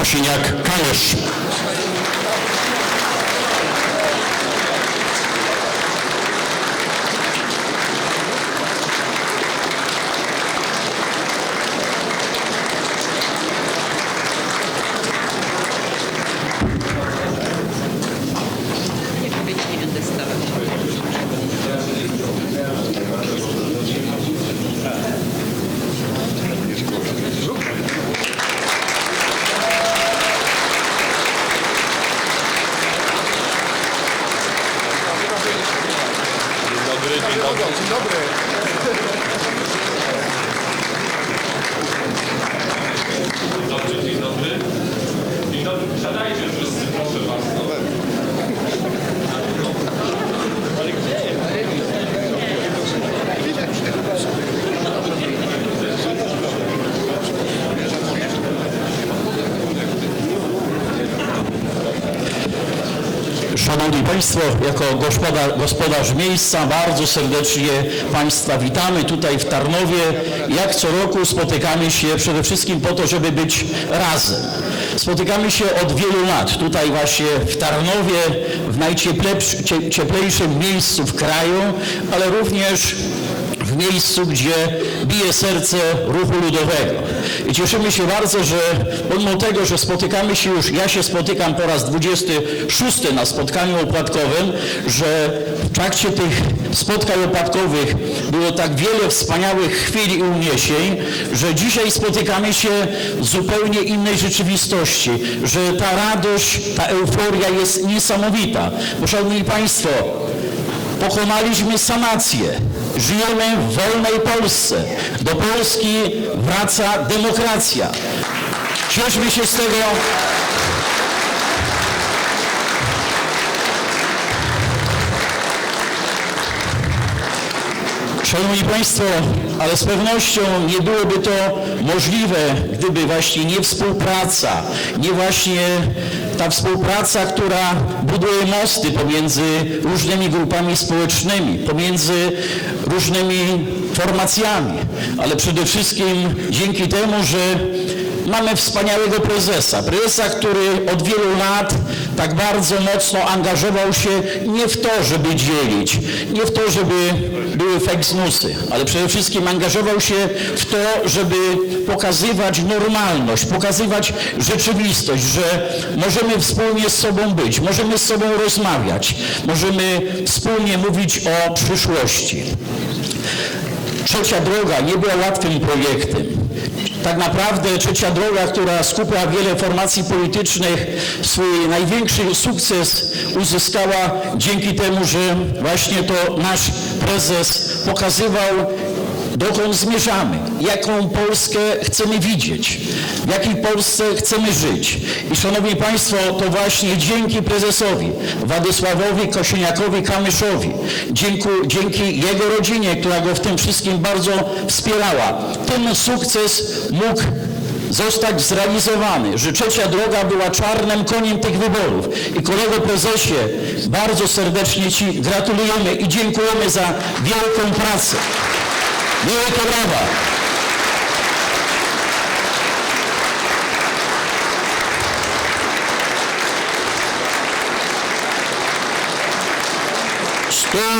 Kosiniak-Kamysz. Państwo, jako gospodarz, gospodarz miejsca bardzo serdecznie Państwa witamy tutaj w Tarnowie. Jak co roku spotykamy się przede wszystkim po to, żeby być razem. Spotykamy się od wielu lat tutaj właśnie w Tarnowie, w najcieplejszym miejscu w kraju, ale również miejscu, gdzie bije serce ruchu ludowego. I cieszymy się bardzo, że pomimo tego, że spotykamy się już, ja się spotykam po raz 26 na spotkaniu opłatkowym, że w trakcie tych spotkań opłatkowych było tak wiele wspaniałych chwil i uniesień, że dzisiaj spotykamy się w zupełnie innej rzeczywistości, że ta radość, ta euforia jest niesamowita. Bo szanowni Państwo, Pokonaliśmy sanację. Żyjemy w wolnej Polsce. Do Polski wraca demokracja. Cieszmy się z tego. Szanowni Państwo, ale z pewnością nie byłoby to możliwe, gdyby właśnie nie współpraca, nie właśnie ta współpraca, która buduje mosty pomiędzy różnymi grupami społecznymi, pomiędzy różnymi formacjami, ale przede wszystkim dzięki temu, że mamy wspaniałego prezesa. Prezesa, który od wielu lat tak bardzo mocno angażował się nie w to, żeby dzielić, nie w to, żeby były fake newsy, ale przede wszystkim angażował się w to, żeby pokazywać normalność, pokazywać rzeczywistość, że możemy wspólnie z sobą być, możemy z sobą rozmawiać, możemy wspólnie mówić o przyszłości. Trzecia droga nie była łatwym projektem. Tak naprawdę trzecia droga, która skupia wiele formacji politycznych, swój największy sukces uzyskała dzięki temu, że właśnie to nasz prezes pokazywał, dokąd zmierzamy, jaką Polskę chcemy widzieć, w jakiej Polsce chcemy żyć. I szanowni Państwo, to właśnie dzięki prezesowi Władysławowi Kosiniakowi-Kamyszowi, dzięki, dzięki jego rodzinie, która go w tym wszystkim bardzo wspierała, ten sukces mógł zostać zrealizowany, że trzecia droga była czarnym koniem tych wyborów. I kolego prezesie, bardzo serdecznie Ci gratulujemy i dziękujemy za wielką pracę. Wielkie brawa! Sto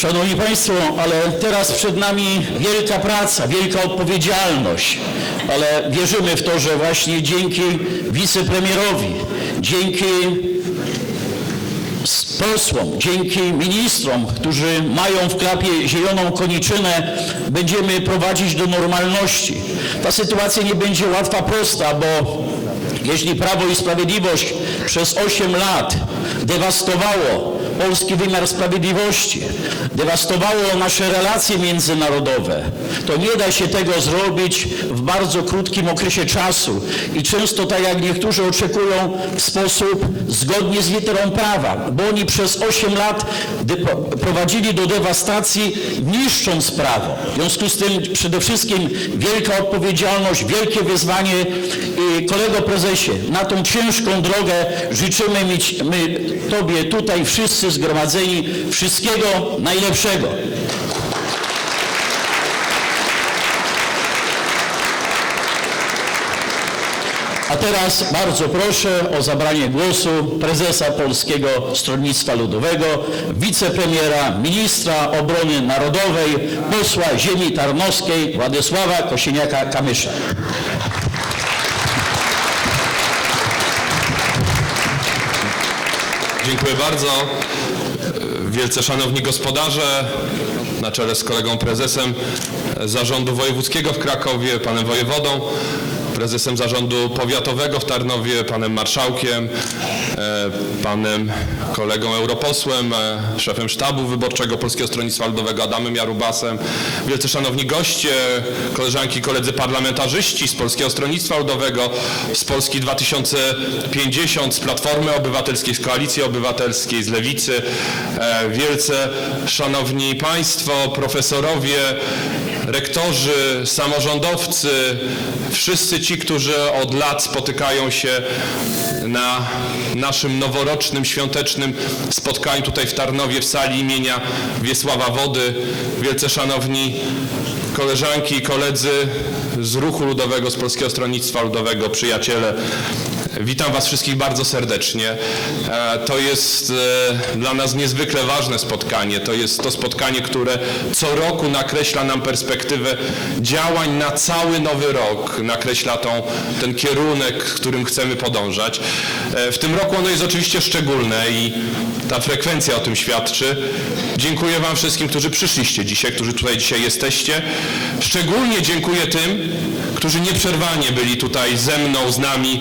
Szanowni Państwo, ale teraz przed nami wielka praca, wielka odpowiedzialność, ale wierzymy w to, że właśnie dzięki wicepremierowi, dzięki posłom, dzięki ministrom, którzy mają w klapie zieloną koniczynę, będziemy prowadzić do normalności. Ta sytuacja nie będzie łatwa, prosta, bo jeśli Prawo i Sprawiedliwość przez 8 lat dewastowało polski wymiar sprawiedliwości, dewastowało nasze relacje międzynarodowe. To nie da się tego zrobić w bardzo krótkim okresie czasu i często, tak jak niektórzy oczekują, w sposób zgodnie z literą prawa, bo oni przez 8 lat prowadzili do dewastacji, niszcząc prawo. W związku z tym przede wszystkim wielka odpowiedzialność, wielkie wyzwanie i kolego prezesie, na tą ciężką drogę życzymy mieć my Tobie tutaj wszyscy zgromadzeni wszystkiego najlepszego. A teraz bardzo proszę o zabranie głosu prezesa Polskiego Stronnictwa Ludowego, wicepremiera, ministra obrony narodowej, posła ziemi tarnowskiej Władysława Kosieniaka-Kamysza. Dziękuję bardzo. Wielce szanowni gospodarze, na czele z kolegą prezesem Zarządu Wojewódzkiego w Krakowie, panem wojewodą, prezesem Zarządu Powiatowego w Tarnowie, panem marszałkiem, e, panem kolegą europosłem, e, szefem sztabu wyborczego Polskiego Stronnictwa Ludowego Adamem Jarubasem, wielce szanowni goście, koleżanki i koledzy parlamentarzyści z Polskiego Stronnictwa Ludowego, z Polski 2050, z Platformy Obywatelskiej, z Koalicji Obywatelskiej, z Lewicy, e, wielce szanowni państwo, profesorowie, rektorzy, samorządowcy, wszyscy ci, którzy od lat spotykają się na naszym noworocznym, świątecznym spotkaniu tutaj w Tarnowie w sali imienia Wiesława Wody, wielce szanowni koleżanki i koledzy z Ruchu Ludowego, z Polskiego Stronnictwa Ludowego, przyjaciele. Witam Was wszystkich bardzo serdecznie. E, To jest e, dla nas niezwykle ważne spotkanie. To jest to spotkanie, które co roku nakreśla nam perspektywę działań na cały nowy rok. Nakreśla tą, ten kierunek, którym chcemy podążać. E, W tym roku ono jest oczywiście szczególne i ta frekwencja o tym świadczy. Dziękuję Wam wszystkim, którzy przyszliście dzisiaj, którzy tutaj dzisiaj jesteście. Szczególnie dziękuję tym, którzy nieprzerwanie byli tutaj ze mną, z nami,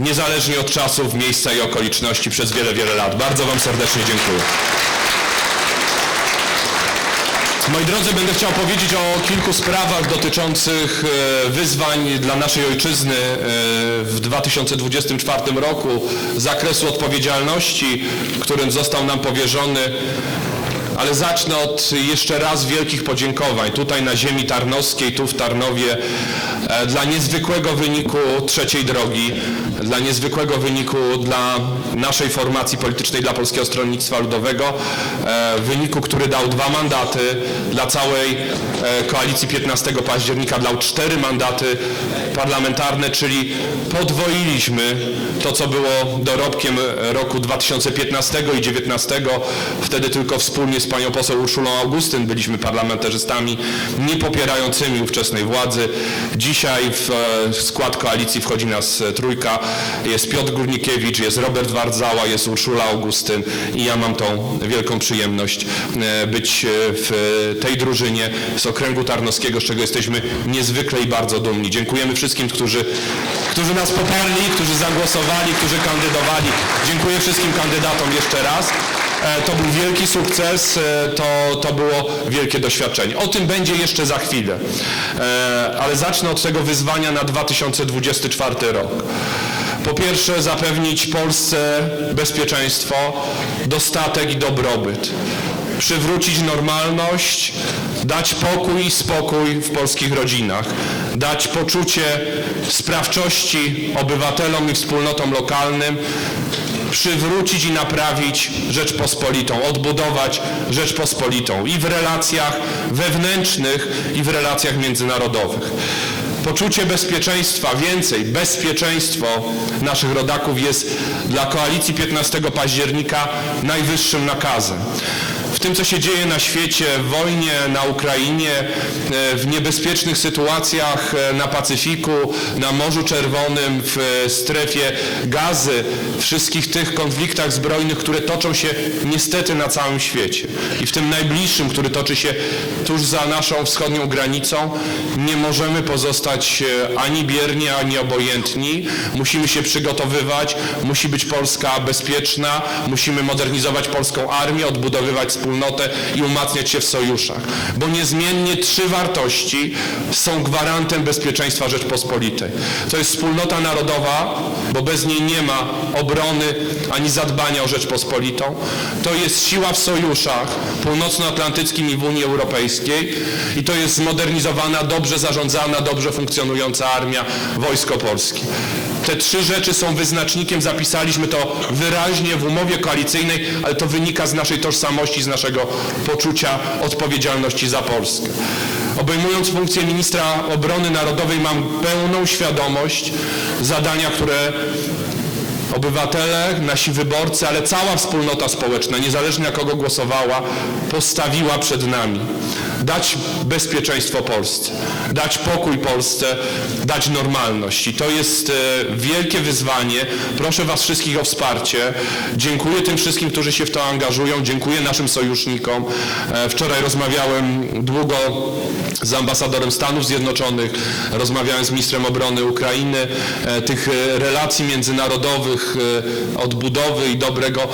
niezależnie od czasów, miejsca i okoliczności przez wiele, wiele lat. Bardzo Wam serdecznie dziękuję. Moi drodzy, będę chciał powiedzieć o kilku sprawach dotyczących e, wyzwań dla naszej ojczyzny e, w 2024 roku, zakresu odpowiedzialności, którym został nam powierzony ale zacznę od jeszcze raz wielkich podziękowań tutaj na ziemi tarnowskiej, tu w Tarnowie, e, dla niezwykłego wyniku trzeciej drogi, dla niezwykłego wyniku dla naszej formacji politycznej, dla Polskiego Stronnictwa Ludowego, e, wyniku, który dał dwa mandaty, dla całej e, koalicji 15 października dał cztery mandaty parlamentarne, czyli podwoiliśmy to, co było dorobkiem roku 2015 i 2019. Wtedy tylko wspólnie z panią poseł Urszulą Augustyn byliśmy parlamentarzystami nie popierającymi ówczesnej władzy. Dzisiaj w e, skład koalicji wchodzi nas e, trójka. Jest Piotr Górnikiewicz, jest Robert Wardzała, jest Urszula Augustyn i ja mam tą wielką przyjemność e, być w tej drużynie z okręgu tarnowskiego, z czego jesteśmy niezwykle i bardzo dumni. Dziękujemy wszystkim, którzy, którzy nas poparli, którzy zagłosowali, którzy kandydowali. Dziękuję wszystkim kandydatom jeszcze raz. E, To był wielki sukces, e, to, to było wielkie doświadczenie. O tym będzie jeszcze za chwilę, E, ale zacznę od tego wyzwania na 2024 rok. Po pierwsze zapewnić Polsce bezpieczeństwo, dostatek i dobrobyt. Przywrócić normalność, dać pokój i spokój w polskich rodzinach, dać poczucie sprawczości obywatelom i wspólnotom lokalnym, przywrócić i naprawić Rzeczpospolitą, odbudować Rzeczpospolitą i w relacjach wewnętrznych, i w relacjach międzynarodowych. Poczucie bezpieczeństwa, więcej, bezpieczeństwo naszych rodaków jest dla koalicji 15 października najwyższym nakazem. W tym, co się dzieje na świecie, w wojnie na Ukrainie, e, w niebezpiecznych sytuacjach e, na Pacyfiku, na Morzu Czerwonym, w e, strefie gazy, wszystkich tych konfliktach zbrojnych, które toczą się niestety na całym świecie. I w tym najbliższym, który toczy się tuż za naszą wschodnią granicą, nie możemy pozostać ani bierni, ani obojętni. Musimy się przygotowywać, musi być Polska bezpieczna, musimy modernizować polską armię, odbudowywać wspólnotę i umacniać się w sojuszach. Bo niezmiennie trzy wartości są gwarantem bezpieczeństwa Rzeczpospolitej. To jest wspólnota narodowa, bo bez niej nie ma obrony ani zadbania o Rzeczpospolitą. To jest siła w sojuszach północnoatlantyckim i w Unii Europejskiej i to jest zmodernizowana, dobrze zarządzana, dobrze funkcjonująca armia, wojsko polskie. Te trzy rzeczy są wyznacznikiem, zapisaliśmy to wyraźnie w umowie koalicyjnej, ale to wynika z naszej tożsamości, z naszego poczucia odpowiedzialności za Polskę. Obejmując funkcję ministra obrony narodowej mam pełną świadomość zadania, które obywatele, nasi wyborcy, ale cała wspólnota społeczna, niezależnie na kogo głosowała, postawiła przed nami. Dać bezpieczeństwo Polsce, dać pokój Polsce, dać normalność. I to jest e, wielkie wyzwanie. Proszę Was wszystkich o wsparcie. Dziękuję tym wszystkim, którzy się w to angażują. Dziękuję naszym sojusznikom. E, Wczoraj rozmawiałem długo z ambasadorem Stanów Zjednoczonych, rozmawiałem z ministrem obrony Ukrainy. E, Tych relacji międzynarodowych, odbudowy i dobrego,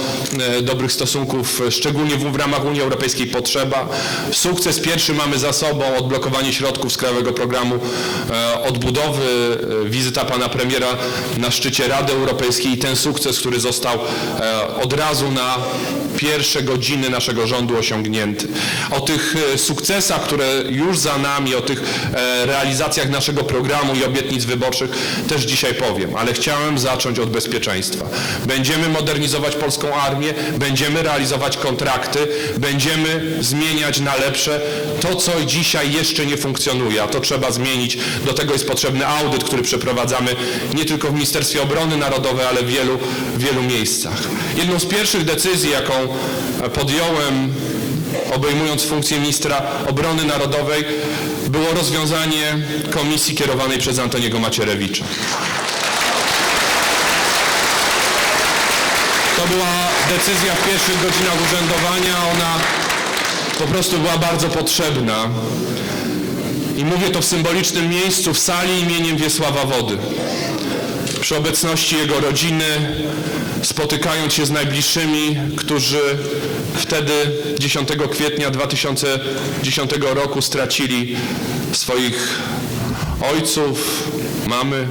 dobrych stosunków, szczególnie w ramach Unii Europejskiej potrzeba. Sukces pierwszy mamy za sobą, odblokowanie środków z Krajowego Programu e, Odbudowy, e, wizyta pana premiera na szczycie Rady Europejskiej i ten sukces, który został e, od razu na pierwsze godziny naszego rządu osiągnięty. O tych sukcesach, które już za nami, o tych realizacjach naszego programu i obietnic wyborczych też dzisiaj powiem, ale chciałem zacząć od bezpieczeństwa. Będziemy modernizować polską armię, będziemy realizować kontrakty, będziemy zmieniać na lepsze to, co dzisiaj jeszcze nie funkcjonuje, a to trzeba zmienić. Do tego jest potrzebny audyt, który przeprowadzamy nie tylko w Ministerstwie Obrony Narodowej, ale w wielu, wielu miejscach. Jedną z pierwszych decyzji, jaką podjąłem obejmując funkcję ministra obrony narodowej, było rozwiązanie komisji kierowanej przez Antoniego Macierewicza. To była decyzja w pierwszych godzinach urzędowania. Ona po prostu była bardzo potrzebna. I mówię to w symbolicznym miejscu, w sali imieniem Wiesława Wody. Przy obecności jego rodziny, spotykając się z najbliższymi, którzy wtedy 10 kwietnia 2010 roku stracili swoich ojców, mamy,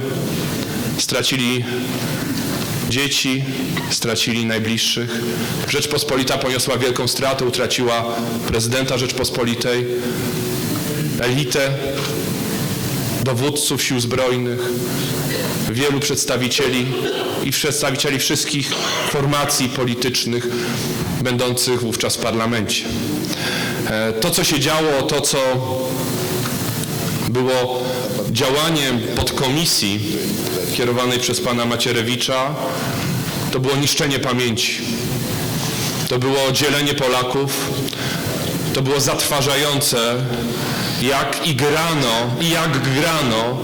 stracili dzieci, stracili najbliższych. Rzeczpospolita poniosła wielką stratę, utraciła prezydenta Rzeczpospolitej, elitę, dowódców sił zbrojnych, wielu przedstawicieli i przedstawicieli wszystkich formacji politycznych będących wówczas w parlamencie. E, To, co się działo, to, co było działaniem podkomisji kierowanej przez pana Macierewicza, to było niszczenie pamięci. To było dzielenie Polaków. To było zatrważające, jak igrano i jak grano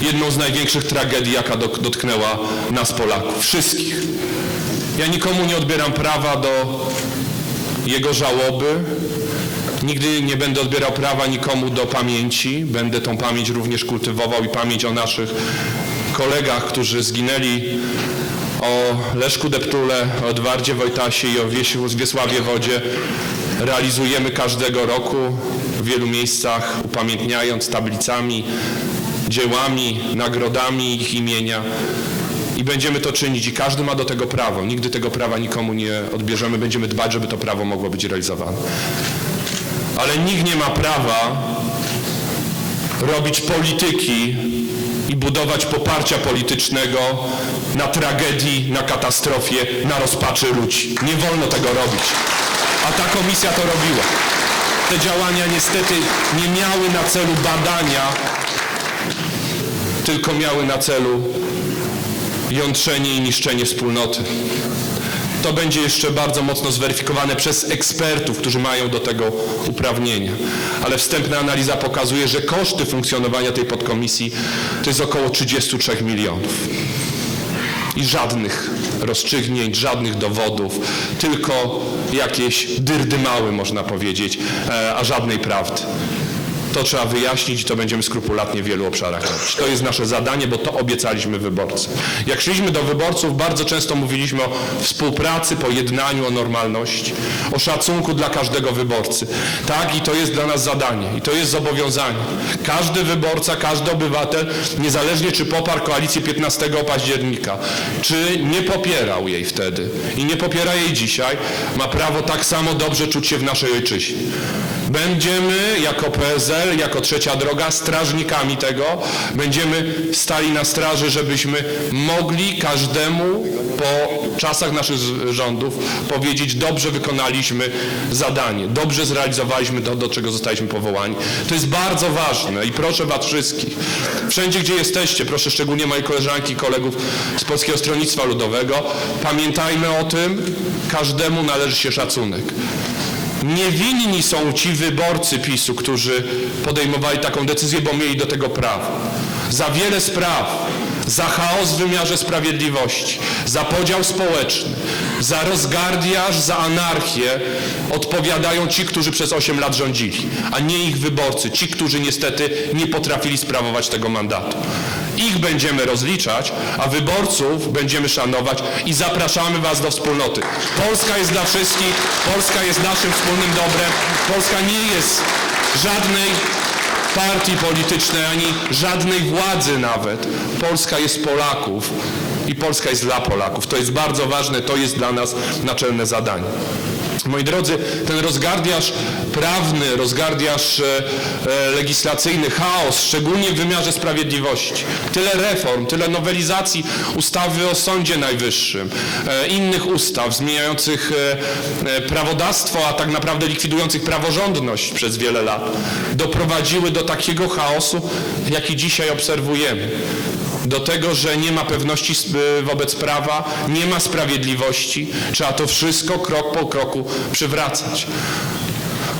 jedną z największych tragedii, jaka dotknęła nas Polaków. Wszystkich. Ja nikomu nie odbieram prawa do jego żałoby. Nigdy nie będę odbierał prawa nikomu do pamięci. Będę tą pamięć również kultywował i pamięć o naszych kolegach, którzy zginęli, o Leszku Deptule, o Edwardzie Wojtasie i o Wiesławie Wodzie. Realizujemy każdego roku w wielu miejscach, upamiętniając tablicami, dziełami, nagrodami ich imienia. I będziemy to czynić i każdy ma do tego prawo. Nigdy tego prawa nikomu nie odbierzemy. Będziemy dbać, żeby to prawo mogło być realizowane. Ale nikt nie ma prawa robić polityki i budować poparcia politycznego na tragedii, na katastrofie, na rozpaczy ludzi. Nie wolno tego robić. A ta komisja to robiła. Te działania niestety nie miały na celu badania, tylko miały na celu jątrzenie i niszczenie wspólnoty. To będzie jeszcze bardzo mocno zweryfikowane przez ekspertów, którzy mają do tego uprawnienia. Ale wstępna analiza pokazuje, że koszty funkcjonowania tej podkomisji to jest około 33 milionów i żadnych rozstrzygnięć, żadnych dowodów, tylko jakieś dyrdymały można powiedzieć, e, a żadnej prawdy. To trzeba wyjaśnić i to będziemy skrupulatnie w wielu obszarach robić. To jest nasze zadanie, bo to obiecaliśmy wyborcom. Jak szliśmy do wyborców, bardzo często mówiliśmy o współpracy, pojednaniu, o normalności, o szacunku dla każdego wyborcy. Tak, i to jest dla nas zadanie, i to jest zobowiązanie. Każdy wyborca, każdy obywatel, niezależnie czy poparł koalicję 15 października, czy nie popierał jej wtedy i nie popiera jej dzisiaj, ma prawo tak samo dobrze czuć się w naszej ojczyźnie. Będziemy jako PSL, jako trzecia droga strażnikami tego, będziemy stali na straży, żebyśmy mogli każdemu po czasach naszych rządów powiedzieć, dobrze wykonaliśmy zadanie, dobrze zrealizowaliśmy to, do czego zostaliśmy powołani. To jest bardzo ważne i proszę Was wszystkich, wszędzie gdzie jesteście, proszę szczególnie moje koleżanki i kolegów z Polskiego Stronnictwa Ludowego, pamiętajmy o tym, każdemu należy się szacunek. Niewinni są ci wyborcy PiSu, którzy podejmowali taką decyzję, bo mieli do tego prawo. Za wiele spraw, za chaos w wymiarze sprawiedliwości, za podział społeczny, za rozgardiaż, za anarchię odpowiadają ci, którzy przez 8 lat rządzili, a nie ich wyborcy, ci, którzy niestety nie potrafili sprawować tego mandatu. Ich będziemy rozliczać, a wyborców będziemy szanować i zapraszamy Was do wspólnoty. Polska jest dla wszystkich, Polska jest naszym wspólnym dobrem, Polska nie jest żadnej partii politycznej, ani żadnej władzy nawet. Polska jest Polaków i Polska jest dla Polaków. To jest bardzo ważne, to jest dla nas naczelne zadanie. Moi drodzy, ten rozgardiaż prawny, rozgardiaż e, e, legislacyjny, chaos, szczególnie w wymiarze sprawiedliwości, tyle reform, tyle nowelizacji ustawy o Sądzie Najwyższym, e, innych ustaw zmieniających prawodawstwo, a tak naprawdę likwidujących praworządność przez wiele lat, doprowadziły do takiego chaosu, jaki dzisiaj obserwujemy do tego, że nie ma pewności wobec prawa, nie ma sprawiedliwości. Trzeba to wszystko krok po kroku przywracać.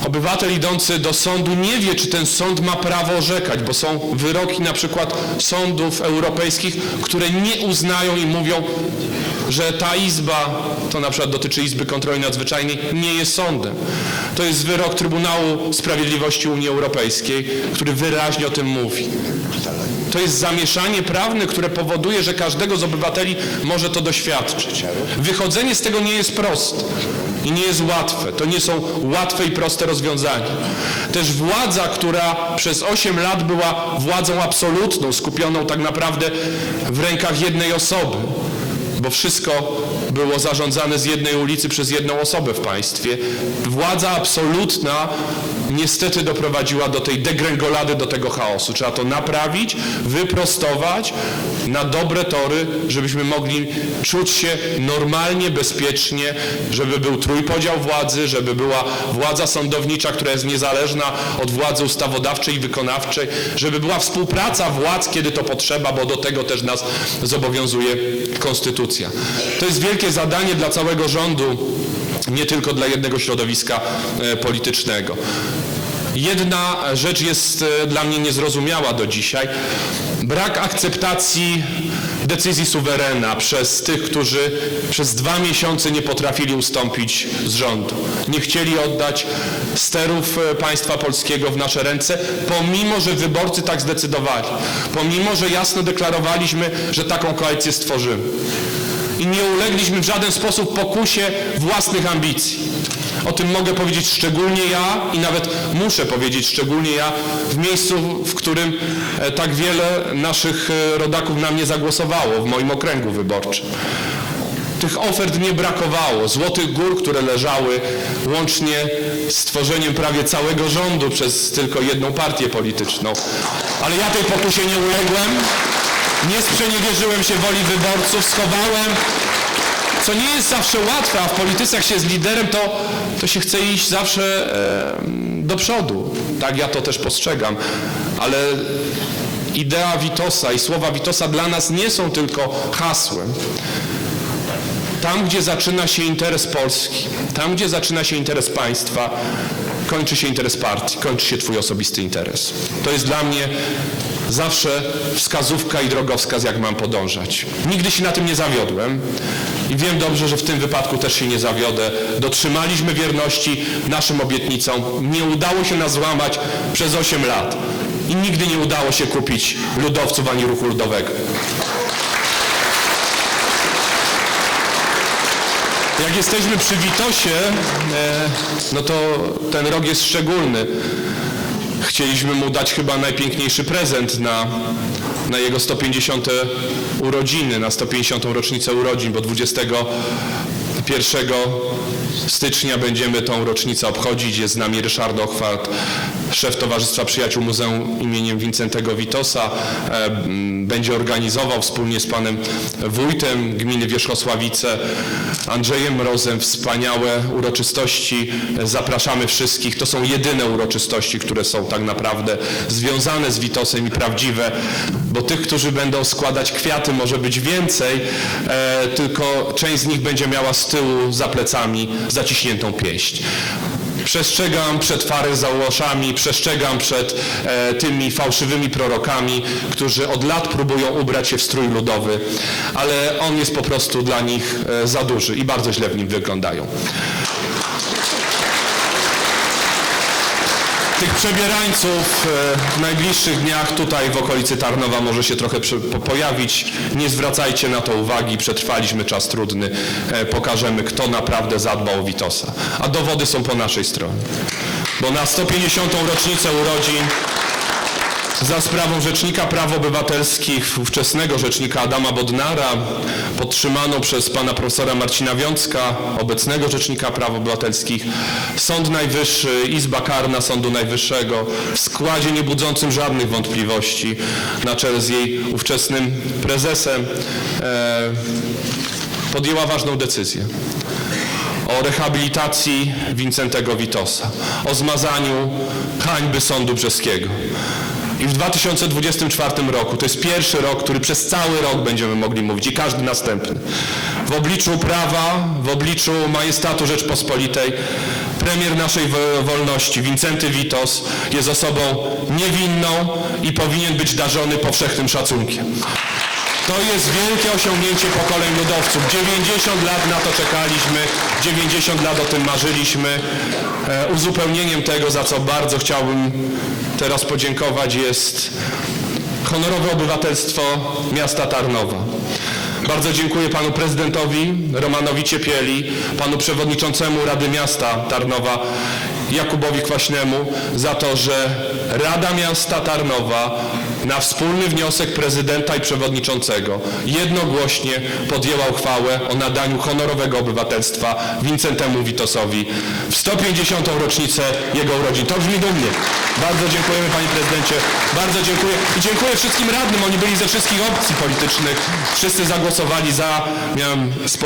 Obywatel idący do sądu nie wie, czy ten sąd ma prawo orzekać, bo są wyroki na przykład sądów europejskich, które nie uznają i mówią, że ta izba, to na przykład dotyczy Izby Kontroli Nadzwyczajnej, nie jest sądem. To jest wyrok Trybunału Sprawiedliwości Unii Europejskiej, który wyraźnie o tym mówi. To jest zamieszanie prawne, które powoduje, że każdego z obywateli może to doświadczyć. Wychodzenie z tego nie jest proste i nie jest łatwe. To nie są łatwe i proste rozwiązania. Też władza, która przez 8 lat była władzą absolutną, skupioną tak naprawdę w rękach jednej osoby, bo wszystko było zarządzane z jednej ulicy przez jedną osobę w państwie. Władza absolutna niestety doprowadziła do tej degrengolady, do tego chaosu. Trzeba to naprawić, wyprostować na dobre tory, żebyśmy mogli czuć się normalnie, bezpiecznie, żeby był trójpodział władzy, żeby była władza sądownicza, która jest niezależna od władzy ustawodawczej i wykonawczej, żeby była współpraca władz, kiedy to potrzeba, bo do tego też nas zobowiązuje konstytucja. To jest wielkie zadanie dla całego rządu, nie tylko dla jednego środowiska e, politycznego. Jedna rzecz jest e, dla mnie niezrozumiała do dzisiaj. Brak akceptacji decyzji suwerena przez tych, którzy przez dwa miesiące nie potrafili ustąpić z rządu. Nie chcieli oddać sterów e, państwa polskiego w nasze ręce, pomimo, że wyborcy tak zdecydowali. Pomimo, że jasno deklarowaliśmy, że taką koalicję stworzymy i nie ulegliśmy w żaden sposób pokusie własnych ambicji. O tym mogę powiedzieć szczególnie ja i nawet muszę powiedzieć szczególnie ja w miejscu, w którym e, tak wiele naszych e, rodaków na mnie zagłosowało, w moim okręgu wyborczym. Tych ofert nie brakowało, złotych gór, które leżały łącznie z tworzeniem prawie całego rządu przez tylko jedną partię polityczną. Ale ja tej pokusie nie uległem, nie sprzeniewierzyłem się woli wyborców, schowałem, co nie jest zawsze łatwe, a w polityce jak się jest liderem, to, to się chce iść zawsze e, do przodu. Tak ja to też postrzegam, ale idea Witosa i słowa Witosa dla nas nie są tylko hasłem. tam, gdzie zaczyna się interes Polski, tam, gdzie zaczyna się interes państwa, kończy się interes partii, kończy się twój osobisty interes. To jest dla mnie zawsze wskazówka i drogowskaz, jak mam podążać. Nigdy się na tym nie zawiodłem i wiem dobrze, że w tym wypadku też się nie zawiodę. Dotrzymaliśmy wierności naszym obietnicom. Nie udało się nas złamać przez 8 lat i nigdy nie udało się kupić ludowców ani ruchu ludowego. Jak jesteśmy przy Witosie, e, no to ten rok jest szczególny. Chcieliśmy mu dać chyba najpiękniejszy prezent na, na jego 150 urodziny, na 150 rocznicę urodzin, bo 21 stycznia będziemy tą rocznicę obchodzić. Jest z nami Ryszard Ochwat, szef Towarzystwa Przyjaciół Muzeum imieniem Wincentego Witosa. E, Będzie organizował wspólnie z panem wójtem gminy Wierzchosławice, Andrzejem Mrozem wspaniałe uroczystości. Zapraszamy wszystkich. To są jedyne uroczystości, które są tak naprawdę związane z Witosem i prawdziwe, bo tych, którzy będą składać kwiaty może być więcej, e, tylko część z nich będzie miała z tyłu za plecami zaciśniętą pięść. Przestrzegam przed faryzeuszami, przestrzegam przed e, tymi fałszywymi prorokami, którzy od lat próbują ubrać się w strój ludowy, ale on jest po prostu dla nich e, za duży i bardzo źle w nim wyglądają. Tych przebierańców e, w najbliższych dniach tutaj w okolicy Tarnowa może się trochę pojawić. Nie zwracajcie na to uwagi, przetrwaliśmy czas trudny. E, Pokażemy, kto naprawdę zadbał o Witosa. A dowody są po naszej stronie. Bo na 150. rocznicę urodzin za sprawą Rzecznika Praw Obywatelskich, ówczesnego Rzecznika Adama Bodnara, podtrzymano przez pana profesora Marcina Wiącka, obecnego Rzecznika Praw Obywatelskich, Sąd Najwyższy, Izba Karna Sądu Najwyższego w składzie niebudzącym żadnych wątpliwości, na czele z jej ówczesnym prezesem, e, podjęła ważną decyzję o rehabilitacji Wincentego Witosa, o zmazaniu hańby sądu brzeskiego. I w 2024 roku, to jest pierwszy rok, który przez cały rok będziemy mogli mówić i każdy następny. W obliczu prawa, w obliczu majestatu Rzeczpospolitej, premier naszej wo- wolności, Wincenty Witos, jest osobą niewinną i powinien być darzony powszechnym szacunkiem. To jest wielkie osiągnięcie pokoleń ludowców. 90 lat na to czekaliśmy, 90 lat o tym marzyliśmy. E, uzupełnieniem tego, za co bardzo chciałbym teraz podziękować, jest honorowe obywatelstwo miasta Tarnowa. Bardzo dziękuję panu prezydentowi Romanowi Ciepieli, panu przewodniczącemu Rady Miasta Tarnowa Jakubowi Kwaśnemu za to, że Rada Miasta Tarnowa na wspólny wniosek prezydenta i przewodniczącego jednogłośnie podjęła uchwałę o nadaniu honorowego obywatelstwa Wincentemu Witosowi w 150. rocznicę jego urodzin. To brzmi dumnie. Bardzo dziękujemy panie prezydencie. Bardzo dziękuję. I dziękuję wszystkim radnym. Oni byli ze wszystkich opcji politycznych. Wszyscy zagłosowali za. Miałem sposobność